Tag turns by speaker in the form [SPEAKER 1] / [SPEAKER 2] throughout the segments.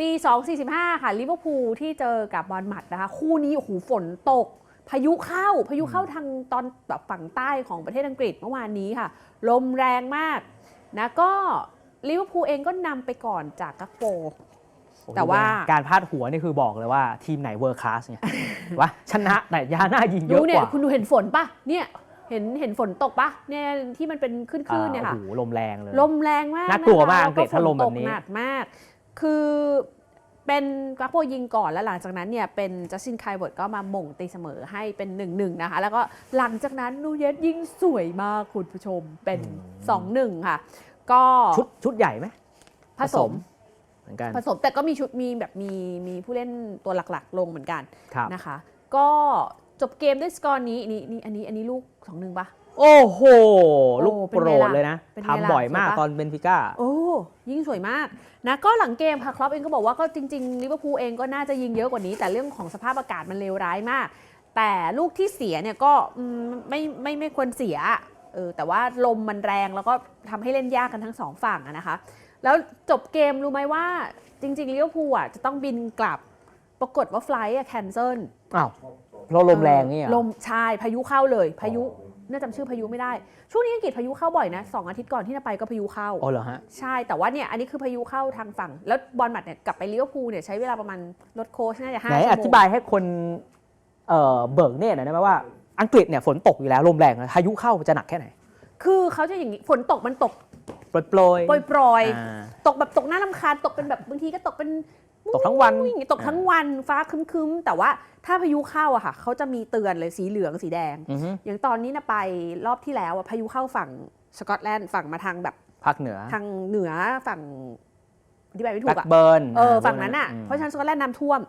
[SPEAKER 1] ตี2 45ค่ะลิเวอร์พูลที่เจอกับบอลหมัดนะคะ คู่นี้โอ้โหฝนตก พายุเข้า พายุเข้าทางตอนแบบฝั่งใต้ของประเทศอังกฤษเมื่อวานนี้ค่ะ ลมแรงมากนะก็ลิเวอร์พูลเองก็นำไปก่อนจากกักโป แต่ว่า
[SPEAKER 2] การพาดหัวนี่คือบอกเลยว่าทีมไหนเวอร์คลาสเนี่ยว่าชนะแต่ยาหน้ายิงเย
[SPEAKER 1] ดู
[SPEAKER 2] อะ
[SPEAKER 1] เนี่
[SPEAKER 2] ก
[SPEAKER 1] ย
[SPEAKER 2] ว่า
[SPEAKER 1] คุณดูเห็นฝนปะเนี่ยเห็นเห็นฝนตกปะเนี่ยที่มันเป็นขึ้นคลื่นๆเนี่ยค่ะ
[SPEAKER 2] อ่าโอ้โหลมแรงเลย
[SPEAKER 1] ลมแรงมาก
[SPEAKER 2] น่ากลัวมากะ
[SPEAKER 1] คะ
[SPEAKER 2] อังกฤษถ้าลมแบบนี้
[SPEAKER 1] ฝตกหนักมาก คือเป็นกราโปยิงก่อนแล้วหลังจากนั้นเนี่ยเป็นจัสตินไคลเวิร์ดก็มาหม่งตีเสมอให้เป็น1นหนึ่งนะคะ แล้วก็หลังจากนั้นนูเยสยิงสวยมากคุณผู้ชมเป็น 2-1ค่ะ ก็
[SPEAKER 2] ชุดชุดใหญ่ไหม
[SPEAKER 1] ผสม
[SPEAKER 2] เหมือนกัน
[SPEAKER 1] ผสมแต่ก็มีชุดมีแบบมีมีผู้เล่นตัวหลักๆ ลงเหมือนกัน
[SPEAKER 2] ครับ
[SPEAKER 1] นะคะ ก็จบเกมด้วยสกอร์นี้นี่นี่อันนี้อันนี้ลูก2-1ปะ
[SPEAKER 2] โอ้โห ลูก
[SPEAKER 1] เป็น
[SPEAKER 2] โปร
[SPEAKER 1] ไง
[SPEAKER 2] ด
[SPEAKER 1] ล่ะ
[SPEAKER 2] เลยนะ
[SPEAKER 1] เป็นไงล่ะ
[SPEAKER 2] ทำบ่อยมาก
[SPEAKER 1] สวยปะ
[SPEAKER 2] ตอนเบนฟิก้า
[SPEAKER 1] โอ้ ยิงสวยมากนะก็หลังเกมค่ะครอปเองก็บอกว่าก็จริงๆลิเวอร์พูลเองก็น่าจะยิงเยอะกว่านี้ แต่เรื่องของสภาพอากาศมันเลวร้ายมาก แต่ลูกที่เสียเนี่ยก็อืมไม่ไม่ไม่ควรเสียเออแต่ว่าลมมันแรงแล้วก็ทำให้เล่นยากกันทั้งสองฝั่งอะนะคะ แล้วจบเกมรู้ไหมว่าจริงๆลิเวอร์พูลอะจะต้องบินกลับปรากฏว่าไฟล์อะแคนเซิล
[SPEAKER 2] อ้าวเพราะลมแรงเนี่ยเหรอ
[SPEAKER 1] ลมใช่พายุเข้าเลย พายุ น่าจำชื่อพายุไม่ได้ ช่วงนี้อังกฤษพายุเข้าบ่อยนะสองอาทิตย์ก่อนที่จะไปก็พายุเข้า
[SPEAKER 2] อ๋อเหรอฮะ
[SPEAKER 1] ใช่ แต่ว่าเนี่ยอันนี้คือพายุเข้าทางฝั่ง แล้วบอลหมัดเนี่ยกลับไปลิเวอร์พูลเนี่ยใช้เวลาประมาณรถโค้ชน่าจะห้า
[SPEAKER 2] ไหน
[SPEAKER 1] ชั่ว
[SPEAKER 2] อ
[SPEAKER 1] โมง
[SPEAKER 2] ธิบายให้คนเอ่อเบิกเนตรหน่อยได้ไหมว่าอังกฤษเนี่ยฝนตกอยู่แล้วลมแรงนะพายุเข้าจะหนักแค่ไหน
[SPEAKER 1] คือเขาจะอย่างนี้ฝนตกมันตก
[SPEAKER 2] โปรยโปรย
[SPEAKER 1] โปรย
[SPEAKER 2] อ่า
[SPEAKER 1] ๆตกแบบตกหน้าลำคาญตกเป็นแบบบางทีก็ตกเป็น
[SPEAKER 2] ตกทั้งวัน
[SPEAKER 1] อย่างงี้ตกทั้งวันฟ้าครึ้มๆ แต่ว่าถ้าพายุเข้าอะค่ะเขาจะมีเตือนเลยสีเหลืองสีแดง
[SPEAKER 2] อือฮึ
[SPEAKER 1] อย่างตอนนี้นะไปรอบที่แล้วอะพายุเข้าฝั่งสกอตแลนด์ฝั่งมาทางแบบ
[SPEAKER 2] ภาคเหนือ
[SPEAKER 1] ทางเหนือฝั่งอธิบายไม่ถู
[SPEAKER 2] แบ็
[SPEAKER 1] ก
[SPEAKER 2] ก
[SPEAKER 1] อะ
[SPEAKER 2] เบิร์น
[SPEAKER 1] เออฝั่งนั้นอะ
[SPEAKER 2] ม
[SPEAKER 1] เพราะฉะนั้นสกอตแลนด์น้ำท่วม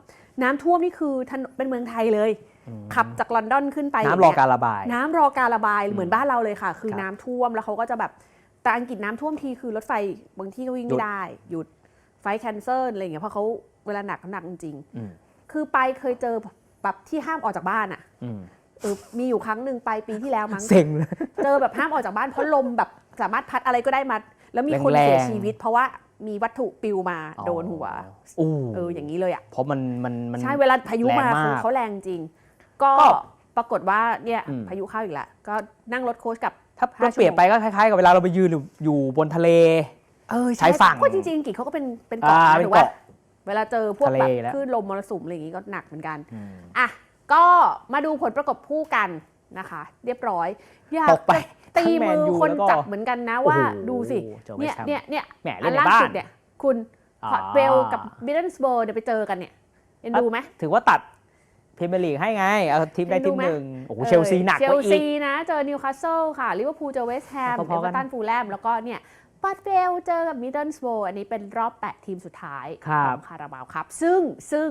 [SPEAKER 1] น้ำท่วมนี่คือถนนเป็นเมืองไทยเลย
[SPEAKER 2] อืม
[SPEAKER 1] ขับจากลอนดอนขึ้นไป
[SPEAKER 2] น้ำรอ
[SPEAKER 1] อย่างเงี้ย
[SPEAKER 2] การระบาย
[SPEAKER 1] น้ำรอการระบาย
[SPEAKER 2] อืม
[SPEAKER 1] เหมือนบ้านเราเลยค่ะ คือ
[SPEAKER 2] ครับ
[SPEAKER 1] น้ำท่วมแล้วเขาก็จะแบบแต่อังกฤษน้ำท่วมทีคือรถไฟบางที่ก็วิ่ง
[SPEAKER 2] หยุ
[SPEAKER 1] ไม่
[SPEAKER 2] ด
[SPEAKER 1] ได้หยุด ไฟแคนเซิลอะไรอย่างเงี้ยเพราะเขาเวลาหนักก็หนักจริง
[SPEAKER 2] อืม
[SPEAKER 1] ๆคือไปเคยเจอแบบที่ห้ามออกจากบ้านอะ
[SPEAKER 2] อืม
[SPEAKER 1] เออมีอยู่ครั้งหนึ่งไปปีที่แล้วมั้ง
[SPEAKER 2] เซ็งเลย
[SPEAKER 1] เจอแบบห้ามออกจากบ้านเพราะลมแบบสามารถพัดอะไรก็ได้มา แล้วมีคน
[SPEAKER 2] แรงๆ
[SPEAKER 1] เสียชีวิต เพราะว่ามีวัตถุปลิวมาโดนหัว
[SPEAKER 2] อู้
[SPEAKER 1] เอออย่างนี้เลยอะ
[SPEAKER 2] เพราะมันมันมัน
[SPEAKER 1] ใช่เวลาพายุมา
[SPEAKER 2] แรงมาก
[SPEAKER 1] คือเขาแรงจริง ก็
[SPEAKER 2] ก็
[SPEAKER 1] ปรากฏว่าเนี่ย
[SPEAKER 2] อืม
[SPEAKER 1] พายุเข้าอีกแล้วก็นั่งรถโค้ชกับ
[SPEAKER 2] ถ้า
[SPEAKER 1] ห้า
[SPEAKER 2] เราเปรียบ
[SPEAKER 1] ชั่วโมง
[SPEAKER 2] ไปก็คล้ายๆกับเวลาเราไปยืนอยู่อยู่บนทะเล
[SPEAKER 1] เออ
[SPEAKER 2] ชายฝั่ง
[SPEAKER 1] ก็จริงๆอังกฤษเขาก็เป็นเป็นเกาะ
[SPEAKER 2] อ่า
[SPEAKER 1] นะ
[SPEAKER 2] เป็น
[SPEAKER 1] ถูกว่า
[SPEAKER 2] เกาะ
[SPEAKER 1] เวลาเจอพวก
[SPEAKER 2] ทะเล
[SPEAKER 1] แบบ
[SPEAKER 2] แล้ว
[SPEAKER 1] คลื่นลมมรสุมอะไรอย่างงี้ก็หนักเหมือนกัน
[SPEAKER 2] อืม
[SPEAKER 1] อะก็มาดูผลประกบคู่กันนะคะ เรียบร้อยอยาก
[SPEAKER 2] ตกไป
[SPEAKER 1] จะตี
[SPEAKER 2] ทั้งแม
[SPEAKER 1] มื
[SPEAKER 2] น
[SPEAKER 1] อ
[SPEAKER 2] ยู
[SPEAKER 1] คน
[SPEAKER 2] แล้วก็
[SPEAKER 1] จับเหมือนกันนะว่า
[SPEAKER 2] โอ้โห
[SPEAKER 1] ดูสิ
[SPEAKER 2] เจอ
[SPEAKER 1] เนี่ย
[SPEAKER 2] West Ham
[SPEAKER 1] เนี่ยเนี่ย
[SPEAKER 2] แหมเล่
[SPEAKER 1] อั
[SPEAKER 2] น
[SPEAKER 1] น
[SPEAKER 2] ใน
[SPEAKER 1] ล่า
[SPEAKER 2] บ้า
[SPEAKER 1] สุ
[SPEAKER 2] น
[SPEAKER 1] ดเนี่ยคุณพอร์ตเวลกับมิดเดิลสเบอร์เนี่ยไปเจอกันเนี่ยเอ็นดูไหม
[SPEAKER 2] ถือว่าตัดพรีเมียร์ลีกให้ไงเอาทีมใด
[SPEAKER 1] เห็นดู
[SPEAKER 2] ทีม
[SPEAKER 1] ไหม
[SPEAKER 2] หนึ่งโอ้โหเชลซีหนัก
[SPEAKER 1] เช
[SPEAKER 2] ก
[SPEAKER 1] ล
[SPEAKER 2] ว่าอี
[SPEAKER 1] ซี
[SPEAKER 2] ก
[SPEAKER 1] นะ เจอนิวคาสเซิลค่ะลิเวอร์พูลเจอเวสต์แฮม
[SPEAKER 2] พ
[SPEAKER 1] เอ
[SPEAKER 2] อๆ
[SPEAKER 1] เว
[SPEAKER 2] กั
[SPEAKER 1] อนร์ตันฟูลแลมแล้วก็เนี่ย พอร์ตเวลเจอกับมิดเดิลสโบอันนี้เป็นรอบ 8 ทีมสุดท้าย
[SPEAKER 2] ครั
[SPEAKER 1] ข
[SPEAKER 2] บ
[SPEAKER 1] องคาราบาวครับ ซึ่งซึ่ง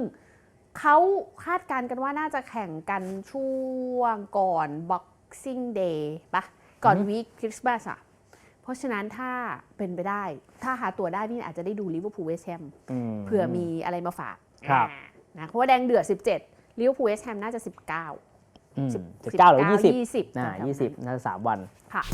[SPEAKER 1] เขาคาดการณ์กันว่าน่าจะแข่งกันช่วงก่อน Boxing Day ปะก่อนวีคคริสต์มาสอะเพราะฉะนั้นถ้าเป็นไปได้ ถ้าหาตัวได้นี่อาจจะได้ดูลิเวอร์พูลเวสต์แฮม
[SPEAKER 2] ม
[SPEAKER 1] เผื่อมีอะไรมาฝาก
[SPEAKER 2] ครับ
[SPEAKER 1] อ่านะเพราะว่าแดงเดือด 17ลิเวอร์พูลเวสต์แฮมน่าจะ 19
[SPEAKER 2] อืม
[SPEAKER 1] สิบ
[SPEAKER 2] สิบเก้าหรือยี่สิบ
[SPEAKER 1] ยี่สิบ
[SPEAKER 2] น่า
[SPEAKER 1] แถวๆ
[SPEAKER 2] ยี่สิบ
[SPEAKER 1] นั้น
[SPEAKER 2] น่าจะสามวัน
[SPEAKER 1] ค่ะ